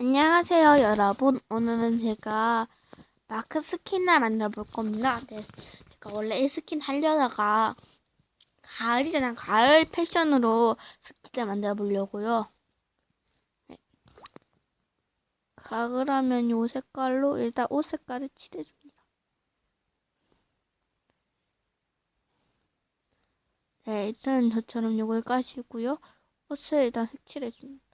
안녕하세요, 여러분. 오늘은 제가 마크 스킨을 만들어 볼 겁니다. 네, 제가 원래 이 스킨 하려다가 가을이잖아요. 가을 패션으로 스킨을 만들어 보려고요. 네. 가을 하면 요 색깔로 일단 옷 색깔을 칠해줍니다. 네, 일단 저처럼 요걸 까시고요. 옷을 일단 색칠해줍니다.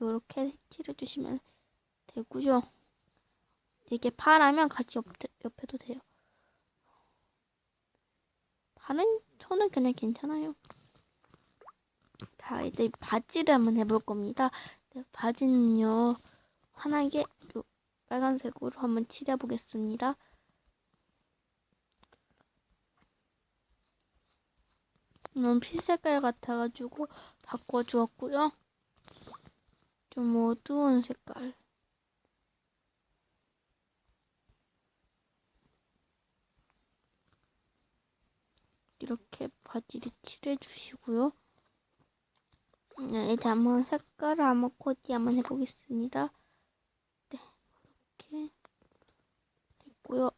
이렇게 색칠해 주시면 되고요. 이게 파라면 같이 옆, 옆에도 돼요. 파는 저는 그냥 괜찮아요. 자 이제 바지를 한번 해볼 겁니다. 네, 바지는요 환하게 요 빨간색으로 한번 칠해 보겠습니다. 너무 필 색깔 같아가지고 바꿔주었고요. 좀 어두운 색깔. 이렇게 바지를 칠해주시고요. 네, 이제 한번 색깔을 한번 코디 한번 해보겠습니다. 네, 이렇게 됐고요.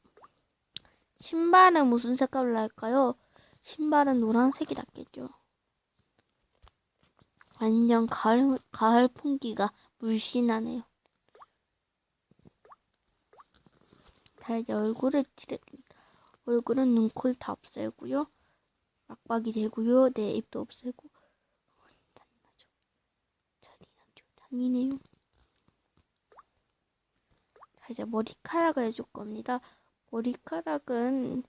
신발은 무슨 색깔로 할까요? 신발은 노란색이 낫겠죠. 완전 가을, 가을 풍기가 물씬하네요. 자, 이제 얼굴을 칠해줍니다. 얼굴은 눈, 코, 다 없애고요. 막박이 되고요. 내 입도 없애고. 잔인하죠. 잔인하죠. 잔인해요. 자, 이제 머리카락을 해줄 겁니다. 머리카락은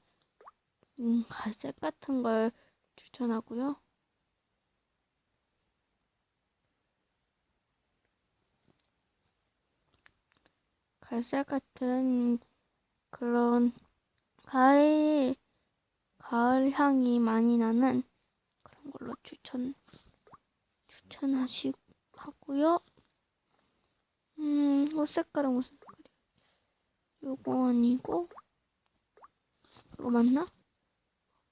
음, 갈색 같은 걸 추천하고요. 갈색 같은 그런 가을 가을 향이 많이 나는 그런 걸로 추천 추천하시 하고요. 음, 옷 색깔은 무슨 색깔이야? 요거 아니고 이거 맞나?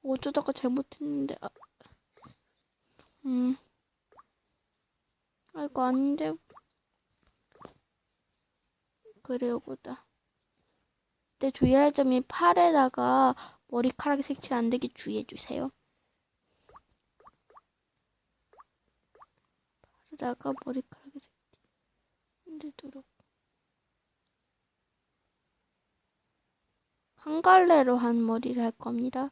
어쩌다가 잘못했는데 아, 음, 아 이거 아닌데 그래요 보다. 근데 주의할 점이 팔에다가 머리카락이 색칠 안 되게 주의해 주세요. 팔에다가 머리카락이 색칠 안 되도록. 한 갈래로 한 머리를 할 겁니다.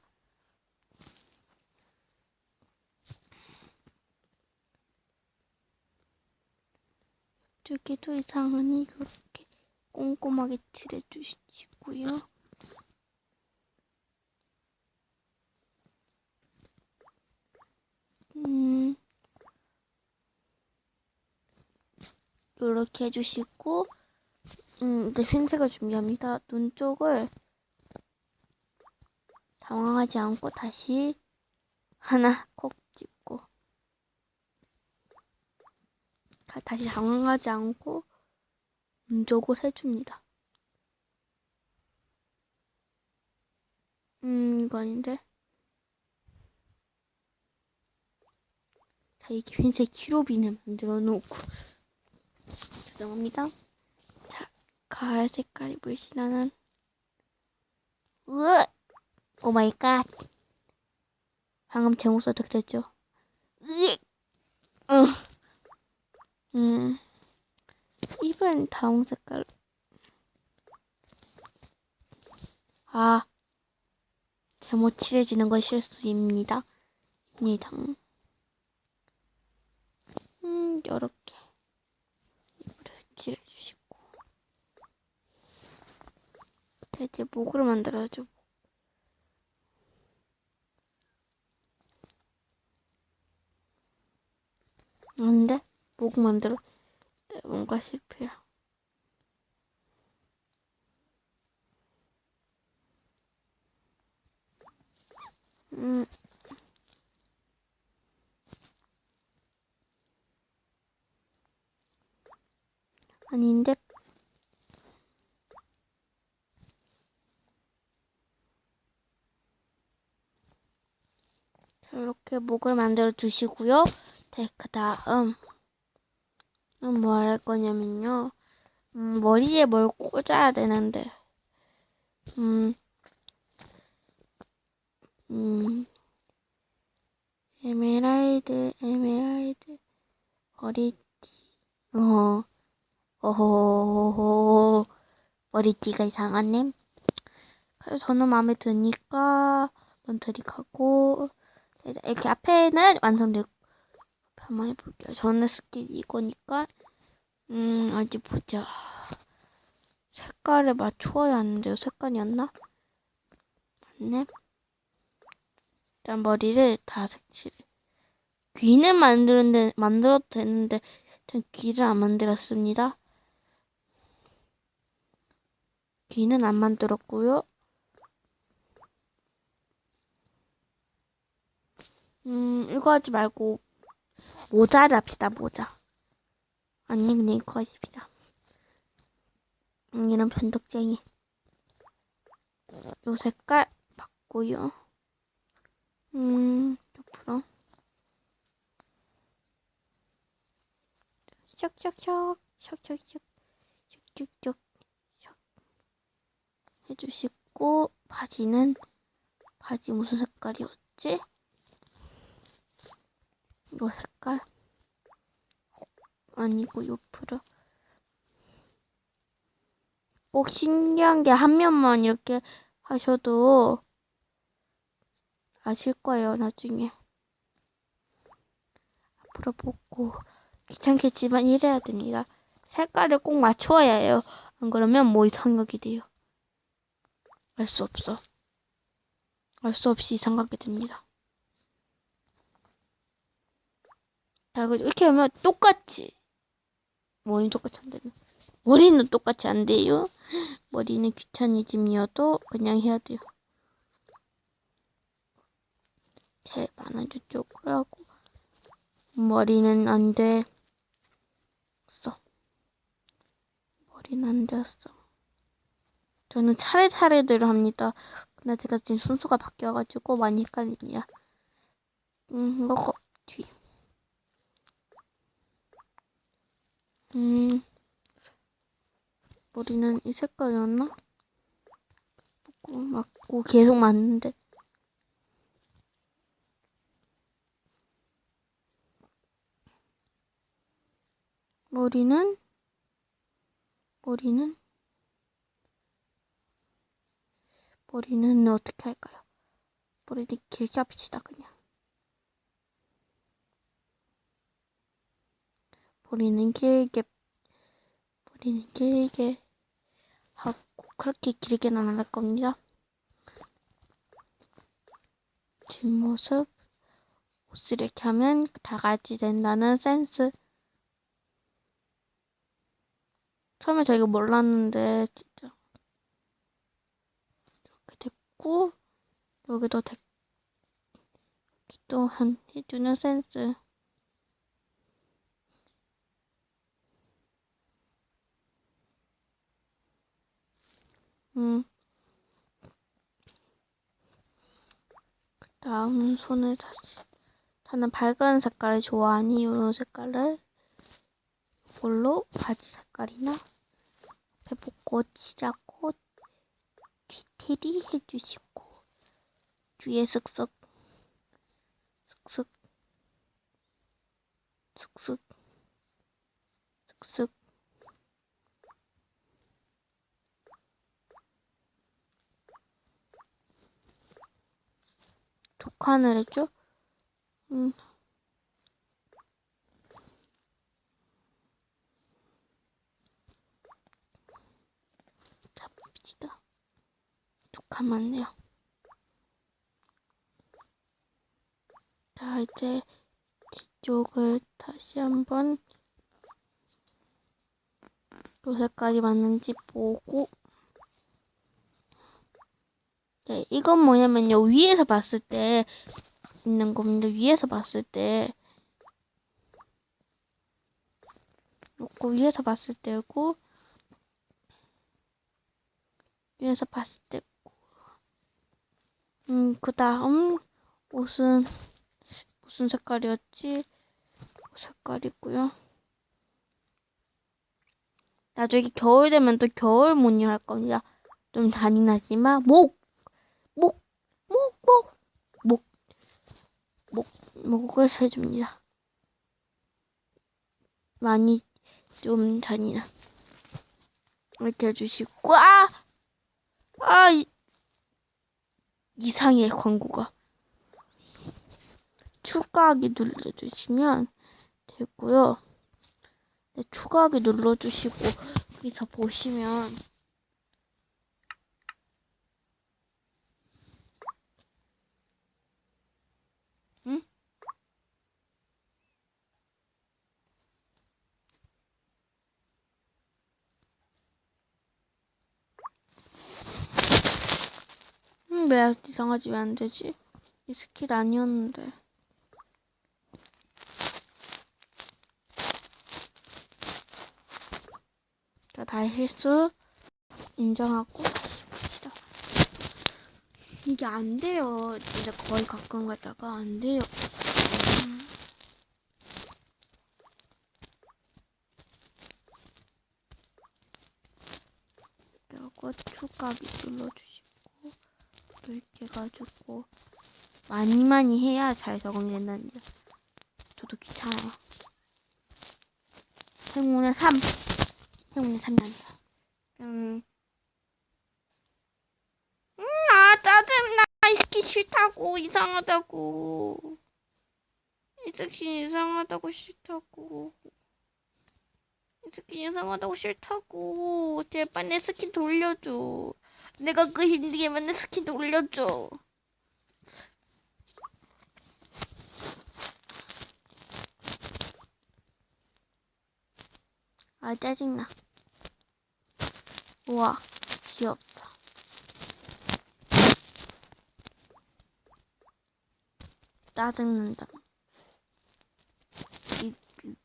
여기도 이상하니 이렇게 꼼꼼하게 칠해 주시고요. 음, 이렇게 해주시고, 음, 이제 흰색을 준비합니다. 눈 쪽을 당황하지 않고 다시 하나 콕 찍고, 다시 당황하지 않고 눈 쪽을 해줍니다. 음, 이거 아닌데? 자, 이렇게 흰색 키로빈을 만들어 놓고. 죄송합니다. 자, 가을 색깔이 물씬하는. 으! 오 마이 갓. 방금 제 목소리 어떻게 됐죠? 으! 응. 음. 입은 다운 색깔. 아. 잘못 칠해지는 건 실수입니다. 입니다. 음, 요렇게. 입을 칠해주시고. 자, 이제 목을 만들어줘. 안돼? 목 만들어. 네, 뭔가 실패야. 음. 아닌데. 자, 이렇게 목을 만들어 주시고요. 네, 그 다음, 뭐 할 거냐면요. 음, 머리에 뭘 꽂아야 되는데, 음, 음, 에메랄드, 에메랄드, 머리띠, 어, 어허허허, 머리띠가 이상하네. 그래서 저는 마음에 드니까, 가고, 이렇게 앞에는 완성되고, 한번 해볼게요. 저는 스킬 이거니까, 음, 어디 보자. 색깔을 맞추어야 하는데요. 색깔이었나? 맞네. 일단 머리를 다 색칠. 귀는 만드는데 만들어도 되는데 전 귀를 안 만들었습니다. 귀는 안 만들었고요. 음, 이거 하지 말고 모자를 합시다, 모자. 아니, 그냥 이거. 음, 이런 변덕쟁이. 요 색깔 바꾸요. 음, 옆으로. 샥샥샥, 샥샥샥, 슉슉슉, 샥. 해주시고, 바지는, 바지 무슨 색깔이었지? 요 색깔. 아니고, 옆으로. 꼭 신기한 게 한 면만 이렇게 하셔도 아실 거예요, 나중에. 앞으로 보고 귀찮겠지만 이래야 됩니다. 색깔을 꼭 맞추어야 해요. 안 그러면 뭐 이상하게 돼요. 알 수 없어. 알 수 없이 이상하게 됩니다. 자, 그리고 이렇게 하면 똑같이 머리 똑같이 안 되네. 머리는 똑같이 안 돼요. 머리는 귀차니즘이어도 그냥 해야 돼요. 제일 많은 쪽으로 하고 머리는 안 돼. 써. 머리는 안 됐어. 저는 차례차례대로 합니다. 근데 제가 지금 순서가 바뀌어가지고 많이 헷갈리냐. 음, 이거 뒤. 음, 머리는 이 색깔이었나? 맞고, 맞고 계속 맞는데. 머리는 머리는 머리는 어떻게 할까요? 머리를 길게 합시다 그냥 머리는 길게 머리는 길게. 하고 그렇게 길게는 안 할 겁니다. 뒷모습. 옷을 이렇게 하면 다 같이 된다는 센스. 처음에 저희가 몰랐는데 진짜. 이렇게 됐고 여기도 됐 여기도 한 해주는 센스 음. 그 다음 손을 다시 저는 밝은 색깔을 좋아하니 이런 색깔을 이걸로? 바지 색깔이나? 배복꽃, 시작꽃, 뒤태리 해주시고 뒤에 쓱쓱 쓱쓱 쓱쓱 쓱쓱 두 칸을 해줘? 음. 잡읍시다. 두칸 맞네요. 자, 이제 뒤쪽을 다시 한번 요 색깔이 맞는지 보고 네, 이건 뭐냐면요. 위에서 봤을 때 있는 겁니다. 위에서 봤을 때 요거 위에서 봤을 때고 위에서 봤을 때고 음, 그 다음 옷은 무슨 색깔이었지? 색깔이고요. 나중에 겨울 되면 또 겨울 무늬 할 겁니다. 좀 잔인하지만 목, 목, 목, 목, 목, 목, 목을 해줍니다. 많이 좀 잔인한 이렇게 해주시고 아, 아 이, 이상해 광고가 추가하기 눌러주시면 되고요. 네, 추가하기 눌러주시고 여기서 보시면 왜 이상하지 왜 안 되지? 이 스킬 아니었는데. 자, 다시 실수 인정하고 다시 봅시다. 이게 안 돼요. 진짜 거의 가끔 가다가 안 돼요. 음. 그리고 추가기 눌러주시고 이렇게 해가지고 많이 많이 해야 잘 된답니다. 저도 귀찮아요. 행운의 3. 행운의 3이 아니라. 음. 음, 아, 짜증나. 이 스킨 싫다고. 이상하다고. 이 스킨 이상하다고 싫다고. 이 스킨 이상하다고 싫다고. 제발 내 스킨 돌려줘. 내가 그 힘들게 만든 스킨 돌려줘. 아, 짜증나. 우와, 귀엽다. 짜증난다. 이, 이,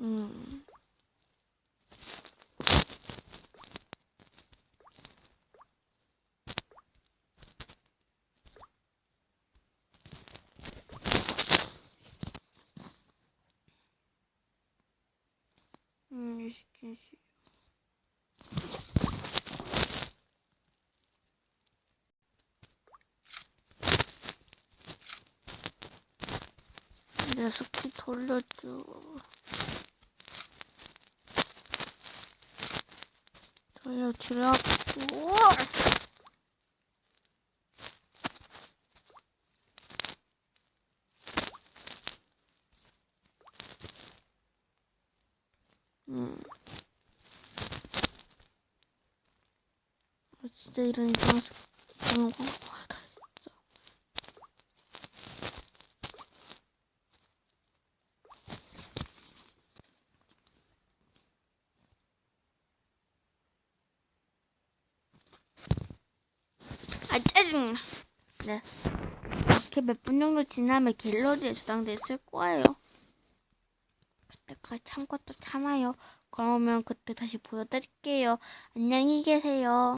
음. 음, 이 스킨 싫어. 내 스킨 돌려줘. 돌려주라고. 음. 아, 진짜 이런 이상한 스- 이상한 광고 하다 진짜. 아 짜증나. 네. 이렇게 몇 분 정도 지나면 갤러리에 저장됐을 거예요. 그때까지 참고 또 참아요. 그러면 그때 다시 보여드릴게요. 안녕히 계세요.